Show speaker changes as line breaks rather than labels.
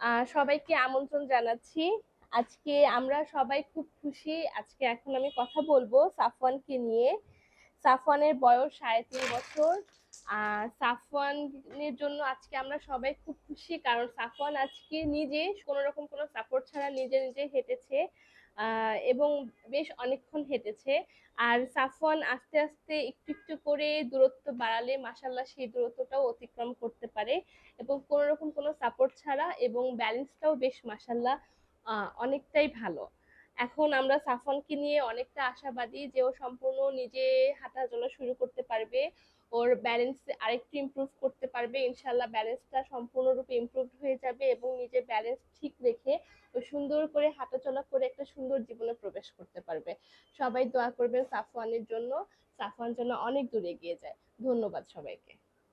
আহ, সবাইকে আমন্ত্রণ জানাচ্ছি। আজকে আমরা সবাই খুব খুশি। আজকে এখন আমি কথা বলব সাফওয়ানকে নিয়ে। সাফওয়ানের বয়স সাড়ে তিন বছর। আর সাফওয়ানের জন্য আজকে আমরা সবাই খুব খুশি কারণ সাফওয়ান আজকে নিজে কোনো রকম কোনো সাপোর্ট ছাড়া নিজে নিজে হেঁটেছে। এবং বেশ অনেকক্ষণ হেঁটেছে। আর সাফওয়ান আস্তে আস্তে একটু একটু করে দূরত্ব বাড়ালে মাসাল্লাহ সেই দূরত্বটাও অতিক্রম করতে পারে এবং কোনো রকম কোনো সাপোর্ট ছাড়া এবং ব্যালেন্সটাও বেশ মাসাল্লাহ অনেকটাই ভালো। এখন আমরা সাফওয়ানকে নিয়ে অনেকটা আশাবাদী যে ও সম্পূর্ণ নিজে হাঁটা চলা শুরু করতে পারবে, ওর ব্যালেন্স আরেকটু ইমপ্রুভ করতে পারবে, ইনশাল্লাহ ব্যালেন্সটা সম্পূর্ণরূপে ইমপ্রুভ হয়ে যাবে এবং নিজের ব্যালেন্স ঠিক রেখে ও সুন্দর করে হাঁটাচলা করে একটা সুন্দর জীবনে প্রবেশ করতে পারবে। সবাই দোয়া করবেন সাফওয়ানের জন্য, সাফওয়ান যেন অনেক দূরে এগিয়ে যায়। ধন্যবাদ সবাইকে।